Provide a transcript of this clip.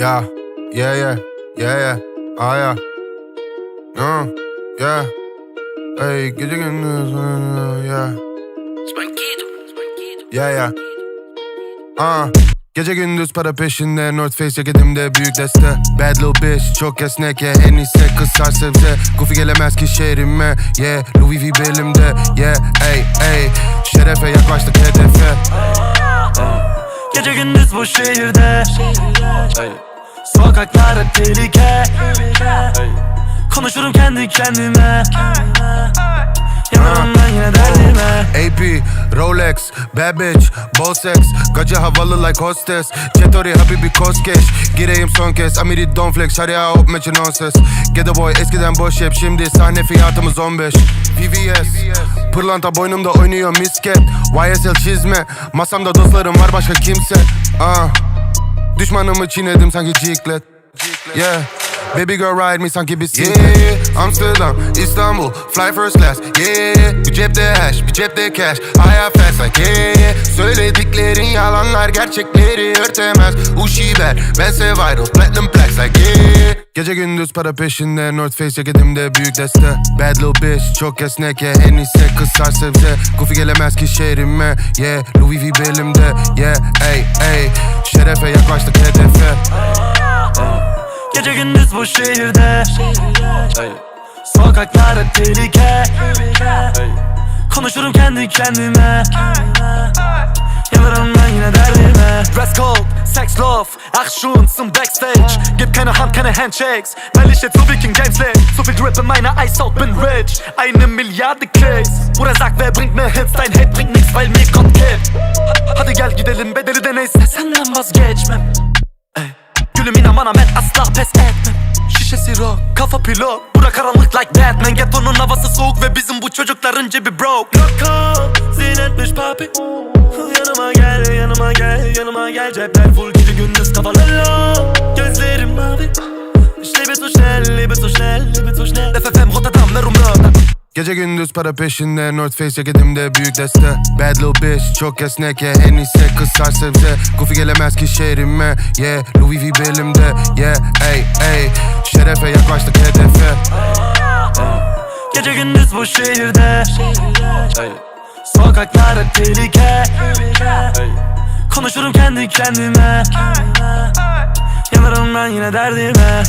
Yeah, yeah, yeah, yeah, yeah. Ah yeah. Uh, yeah. Hey, gece gündüz, yeah. Yeah, yeah. Ah. Gece gündüz para peşinde North Face ceketimde büyük deste Bad little bitch çok esnek yeah En iyisi kızar sebze Goofy gelemez ki şehrime Yeah Louis V belimde Yeah ey ey Şerefe yaklaştık hedefe Gece gündüz bu şehirde Sokaklar hep tehlike. Konuşurum kendi kendime. Yanarım ben yine derdime. AP, Rolex, bad bitch, ball sex Gacı havalı like hostess. Çetori habibi koskeş Gireyim son kez. Amiri don flex Şarya hop meçin on ses Ghetto boy eskiden boş hep Şimdi sahne fiyatımız 15 VVS Pırlanta boynumda oynuyor misket. YSL çizme. Masamda dostlarım var başka kimse. Ah Düşmanımı çiğnedim sanki ciklet. Yeah Baby girl ride me sanki bisiklet yeah, Amsterdam, İstanbul, fly first class. Yeah, bir cepte hash, bir cepte cash. Hayat fast like yeah. Söylediklerin yalanlar gerçekleri örtemez. Uşi ver, bense viral, platinum plaques like yeah. Gece gündüz para peşinde North Face ceketimde büyük deste. Bad little bitch çok esnek yeah En iyisi kızar sebze Goofy gelemez ki şehrime Yeah. Louis V belimde Şerefe yaklaştık hedefe Gece gündüz bu şehirde. Sokaklar hep tehlike. Konuşurum kendi kendime. Yanarım ben yine derdime. Dress code, sex love, Action zum Backstage. Gib keine Hand, keine Handshakes. Weil ich jetzt so Viking James Lane So viel Drip in meiner Eishaut, bin rich Eine Milliarde Klicks Bruder sag, wer bringt mir Hits? Dein Hit bringt nix, weil mir kommt Geld vazgeçmem. Ey. Gülüm inan bana met asla pes etmem. Şişesi rock, kafa pilot Bura karanlık like Batman. Ghetto'nun havası soğuk ve bizim bu çocukların cebi broke. Loco, zinetmiş papi. Yanıma gel, yanıma gel, yanıma gel. Cepler full gece gündüz kafalı low Gözlerim mavi. Schnell, lebe so schnell, lebe so schnell Gece gündüz para peşinde North Face ceketimde büyük deste. Bad little bitch çok esnek yeah En iyisi kızar sebze Goofy gelemez ki şehrime Yeah Louis V belimde Yeah ey ey. Şerefe yaklaştık hedefe. Gece gündüz bu şehirde. Sokaklar hep tehlike. Konuşurum kendi kendime. Yanarım ben yine derdime